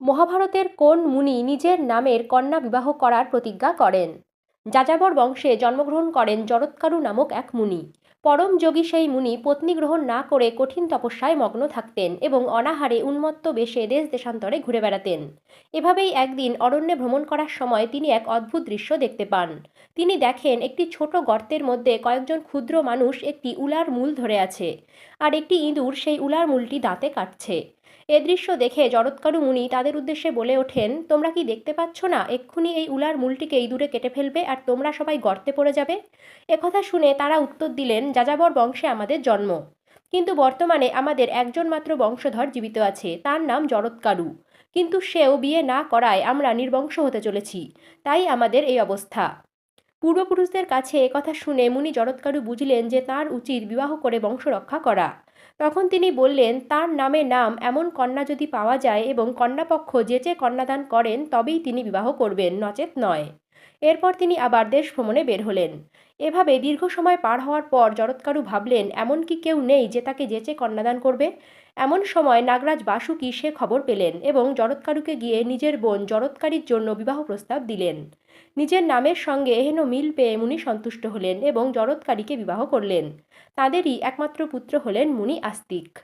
মহাভারতের কোন মুনি নিজের নামের কন্যা বিবাহ করার প্রতিজ্ঞা করেন? যাযাবর বংশে জন্মগ্রহণ করেন জরৎকারু নামক এক মুনি। পরম যোগী সেই মুনি পত্নী গ্রহণ না করে কঠিন তপস্যায় মগ্ন থাকতেন এবং অনাহারে উন্মত্ত বেশে দেশ দেশান্তরে ঘুরে বেড়াতেন। এভাবেই একদিন অরণ্যে ভ্রমণ করার সময় তিনি এক অদ্ভুত দৃশ্য দেখতে পান। তিনি দেখেন একটি ছোট গর্তের মধ্যে কয়েকজন ক্ষুদ্র মানুষ একটি উলার মূল ধরে আছে। আর একটি ইঁদুর সেই উলার মূলটি দাঁতে কাটছে। এ দৃশ্য দেখে জরৎকারু মুনি তাদের উদ্দেশ্যে বলে ওঠেন, তোমরা কি দেখতে পাচ্ছ না, এক্ষুনি এই উলার মূলটিকে ইঁদুরে কেটে ফেলবে আর তোমরা সবাই গর্তে পড়ে যাবে? একথা শুনে তারা উত্তর দিলেন, যাযাবর বংশে আমাদের জন্ম। কিন্তু বর্তমানে আমাদের একজন মাত্র বংশধর জীবিত আছে, তার নাম জরৎকারু কিন্তু সেও বিয়ে না করায় আমরা নির্বংশ হতে চলেছি। তাই আমাদের এই অবস্থা। পূর্বপুরুষদের কাছে একথা শুনে মুনি জরৎকারু বুঝলেন যে তার উচিত বিবাহ করে বংশ রক্ষা করা। তখন তিনি বললেন, তার নামে নাম এমন কন্যা যদি পাওয়া যায় এবং কন্যাপক্ষ যে যেচে কন্যাদান করেন, তবেই তিনি বিবাহ করবেন, নচেত নয়। এরপর তিনি আবার দেশ ভ্রমণে বের হলেন। এভাবে দীর্ঘ সময় পার হওয়ার পর জরৎকারু ভাবলেন, এমন কি কেউ নেই যে তাকে যেচে কন্যাদান করবে? এমন সময় নাগরাজ বাসুকি সে খবর পেলেন এবং জরৎকারুকে গিয়ে নিজের বোন জরৎকারীর জন্য বিবাহ প্রস্তাব দিলেন। নিজের নামের সঙ্গে এহেন মিল পেয়ে মুনি সন্তুষ্ট হলেন এবং জরৎকারীকে বিবাহ করলেন। তাঁদেরই একমাত্র পুত্র হলেন মুনি আস্তিক।